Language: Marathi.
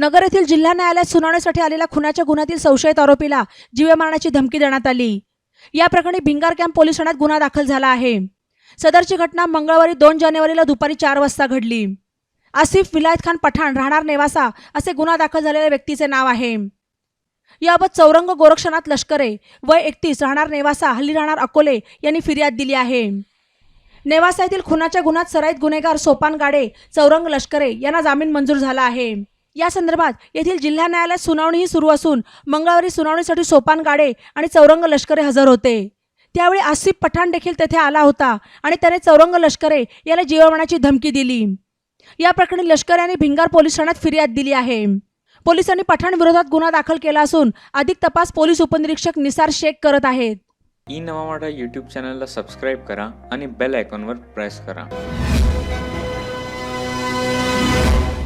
नगर येथील जिल्हा न्यायालयात सुनावणीसाठी आलेल्या खुनाच्या गुन्ह्यातील संशयित आरोपीला जीवे मारण्याची धमकी देण्यात आली. या प्रकरणी भिंगार कॅम्प पोलीस ठाण्यात गुन्हा दाखल झाला आहे. सदरची घटना मंगळवारी दोन जानेवारीला दुपारी चार वाजता घडली. आसिफ विलायत खान पठाण राहणार नेवासा असे गुन्हा दाखल झालेल्या व्यक्तीचे नाव आहे. याबाबत चौरंग गोरक्षनाथ लष्करे वय एकतीस राहणार नेवासा हल्ली राहणार अकोले यांनी फिर्याद दिली आहे. नेवासा येथील खुनाच्या गुन्ह्यात सराईत गुन्हेगार सोपान गाडे चौरंग लष्करे यांना जामीन मंजूर झाला आहे. या संदर्भात येथील जिल्हा न्यायालयात सुनावणीही सुरू असून मंगळवारी सुनावणीसाठी सोपान गाडे आणि चौरंग लष्करे हजर होते. त्यावेळी आसिफ पठाण देखील तेथे आला होता आणि त्याने चौरंग लष्करे याला जीवमानाची धमकी दिली. या प्रकरणी लष्कर यांनी भिंगार पोलीस ठाण्यात फिर्याद दिली आहे. पोलिसांनी पठाण विरोधात गुन्हा दाखल केला असून अधिक तपास पोलीस उपनिरीक्षक निसार शेख करत आहेत. ई नवा मराठा यूट्यूब चॅनलला सबस्क्राईब करा आणि बेल आयकॉनवर प्रेस करा.